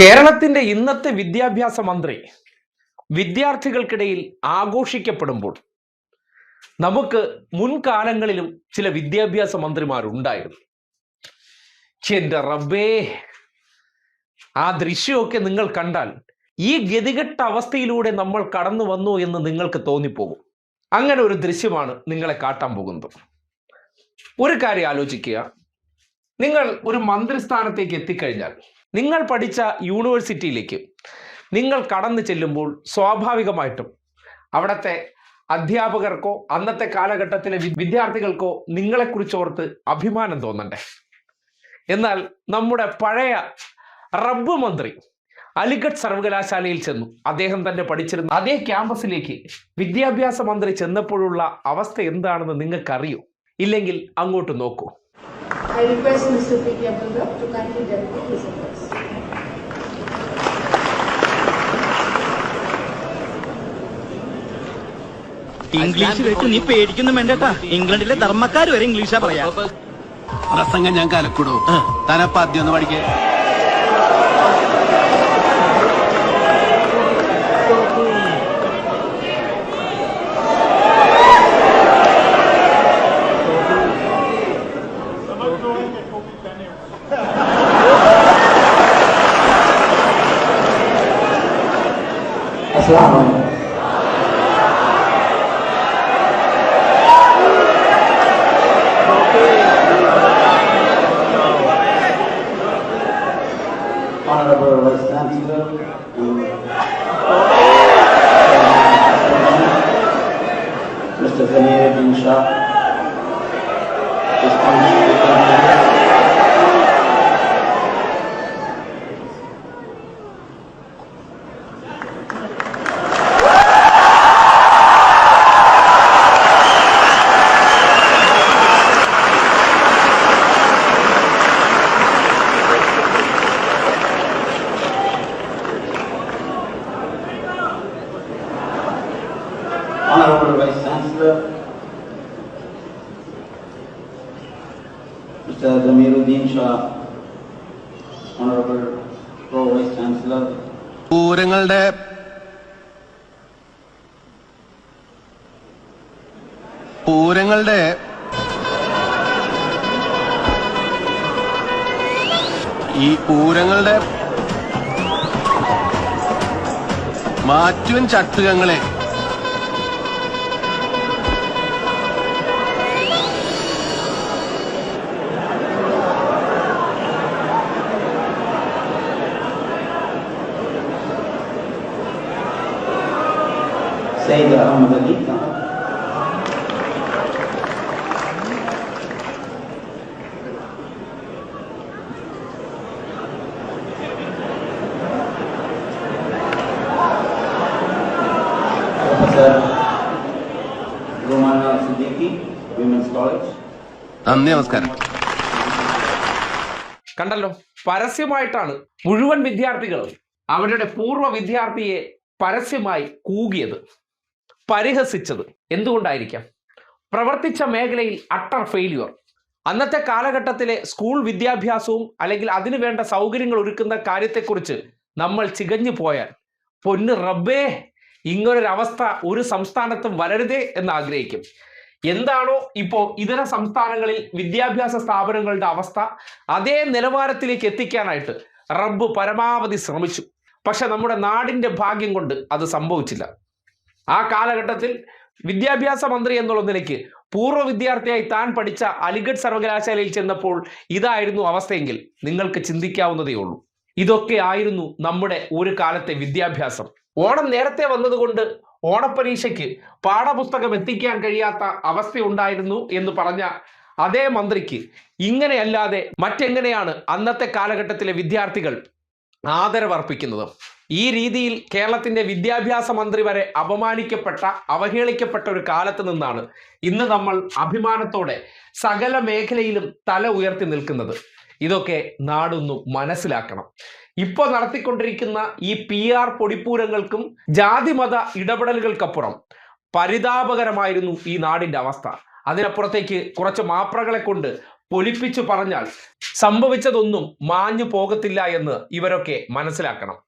കേരളത്തിന്റെ ഇന്നത്തെ വിദ്യാഭ്യാസ മന്ത്രി വിദ്യാർത്ഥികൾക്കിടയിൽ ആഘോഷിക്കപ്പെടുമ്പോൾ നമുക്ക് മുൻകാലങ്ങളിലും ചില വിദ്യാഭ്യാസ മന്ത്രിമാരുണ്ടായിരുന്നു. എന്റെ റബ്ബേ ആ ദൃശ്യമൊക്കെ നിങ്ങൾ കണ്ടാൽ ഈ ഗതികെട്ട അവസ്ഥയിലൂടെ നമ്മൾ കടന്നു വന്നു എന്ന് നിങ്ങൾക്ക് തോന്നിപ്പോകും. അങ്ങനെ ഒരു ദൃശ്യമാണ് നിങ്ങളെ കാട്ടാൻ പോകുന്നത്. ഒരു കാര്യം ആലോചിക്കുക. നിങ്ങൾ ഒരു മന്ത്രിസ്ഥാനത്തേക്ക് എത്തിക്കഴിഞ്ഞാൽ നിങ്ങൾ പഠിച്ച യൂണിവേഴ്സിറ്റിയിലേക്ക് നിങ്ങൾ കടന്നു ചെല്ലുമ്പോൾ സ്വാഭാവികമായിട്ടും അവിടുത്തെ അധ്യാപകർക്കോ അന്നത്തെ കാലഘട്ടത്തിലെ വിദ്യാർത്ഥികൾക്കോ നിങ്ങളെക്കുറിച്ച് ഓർത്ത് അഭിമാനം തോന്നണ്ടേ എന്നാൽ നമ്മുടെ പഴയ റബ്ബ് മന്ത്രി അലിഗഡ് സർവകലാശാലയിൽ ചെന്നു അദ്ദേഹം തന്നെ പഠിച്ചിരുന്ന അതേ ക്യാമ്പസിലേക്ക് വിദ്യാഭ്യാസ മന്ത്രി ചെന്നപ്പോഴുള്ള അവസ്ഥ എന്താണെന്ന് നിങ്ങൾക്കറിയോ ഇല്ലെങ്കിൽ അങ്ങോട്ട് നോക്കൂ I request Mr. P. Abdullah to kindly deliver his address. English വെച്ച് നീ പേടിക്കുന്നു വേണ്ടട്ടാ ഇംഗ്ലണ്ടിലെ ധർമ്മക്കാർ വരെ ഇംഗ്ലീഷാ പറയാ. പ്രസംഗം ഞാൻ കലക്കൂടോ. താനപ്പ ആദ്യം ഒന്ന് പഠിക്കേ. Honorable Vice Chancellor, Mr. Zamiruddin Shah, distinguished dignitaries, Honorable Vice Chancellor, Mr. Zamiruddin Shah, Honorable Pro Vice Chancellor, പൂരങ്ങളുടെ പൂരങ്ങളുടെ ഈ പൂരങ്ങളുടെ മാറ്റുവൻ ചട്ടുകങ്ങളെ Sayyid Ahmad Ali Khan, Professor Romana Siddiqui, Women's College, നന്ദി നമസ്കാരം. കണ്ടല്ലോ പരസ്യമായിട്ടാണ് മുഴുവൻ വിദ്യാർത്ഥികളും അവരുടെ പൂർവ വിദ്യാർത്ഥിയെ പരസ്യമായി കൂകിയത്. പരിഹസിച്ചത്. എന്തുകൊണ്ടായിരിക്കാം? പ്രവർത്തിച്ച മേഖലയിൽ അട്ടർ ഫെയില്യുവർ അന്നത്തെ കാലഘട്ടത്തിലെ സ്കൂൾ വിദ്യാഭ്യാസവും അല്ലെങ്കിൽ അതിനു വേണ്ട സൗകര്യങ്ങൾ ഒരുക്കുന്ന കാര്യത്തെക്കുറിച്ച് നമ്മൾ ചികഞ്ഞു പോയാൽ പൊന്ന് റബ്ബേ ഇങ്ങനൊരവസ്ഥ ഒരു സംസ്ഥാനത്തും വരരുതേ എന്ന് ആഗ്രഹിക്കും. എന്താണോ ഇപ്പോൾ ഇതര സംസ്ഥാനങ്ങളിൽ വിദ്യാഭ്യാസ സ്ഥാപനങ്ങളുടെ അവസ്ഥ അതേ നിലവാരത്തിലേക്ക് എത്തിക്കാനായിട്ട് റബ്ബ് പരമാവധി ശ്രമിച്ചു. പക്ഷെ നമ്മുടെ നാടിന്റെ ഭാഗ്യം കൊണ്ട് അത് സംഭവിച്ചില്ല. ആ കാലഘട്ടത്തിൽ വിദ്യാഭ്യാസ മന്ത്രി എന്നുള്ള നിലയ്ക്ക് പൂർവ വിദ്യാർത്ഥിയായി താൻ പഠിച്ച അലിഗഡ് സർവകലാശാലയിൽ ചെന്നപ്പോൾ ഇതായിരുന്നു അവസ്ഥയെങ്കിൽ നിങ്ങൾക്ക് ചിന്തിക്കാവുന്നതേ ഉള്ളൂ. ഇതൊക്കെ ആയിരുന്നു നമ്മുടെ ഒരു കാലത്തെ വിദ്യാഭ്യാസം. ഓണം നേരത്തെ വന്നതുകൊണ്ട് ഓണപ്പരീക്ഷയ്ക്ക് പാഠപുസ്തകം എത്തിക്കാൻ കഴിയാത്ത അവസ്ഥയുണ്ടായിരുന്നു എന്ന് പറഞ്ഞ അതേ മന്ത്രിക്ക് ഇങ്ങനെയല്ലാതെ മറ്റെങ്ങനെയാണ് അന്നത്തെ കാലഘട്ടത്തിലെ വിദ്യാർത്ഥികൾ ആദരവർപ്പിക്കുന്നത്? ഈ രീതിയിൽ കേരളത്തിന്റെ വിദ്യാഭ്യാസ മന്ത്രി വരെ അപമാനിക്കപ്പെട്ട അവഹേളിക്കപ്പെട്ട ഒരു കാലത്ത് നിന്നാണ് ഇന്ന് നമ്മൾ അഭിമാനത്തോടെ സകല മേഖലയിലും തല ഉയർത്തി നിൽക്കുന്നത്. ഇതൊക്കെ നാടൊന്നു മനസ്സിലാക്കണം. ഇപ്പോൾ നടത്തിക്കൊണ്ടിരിക്കുന്ന ഈ പി ആർ പൊടിപ്പൂരങ്ങൾക്കും ജാതിമത ഇടപെടലുകൾക്കപ്പുറം പരിതാപകരമായിരുന്നു ഈ നാടിന്റെ അവസ്ഥ. അതിനപ്പുറത്തേക്ക് കുറച്ച് മാപ്രകളെ കൊണ്ട് പൊലിപ്പിച്ചു പറഞ്ഞാൽ സംഭവിച്ചതൊന്നും മാഞ്ഞു പോകത്തില്ല എന്ന് ഇവരൊക്കെ മനസ്സിലാക്കണം.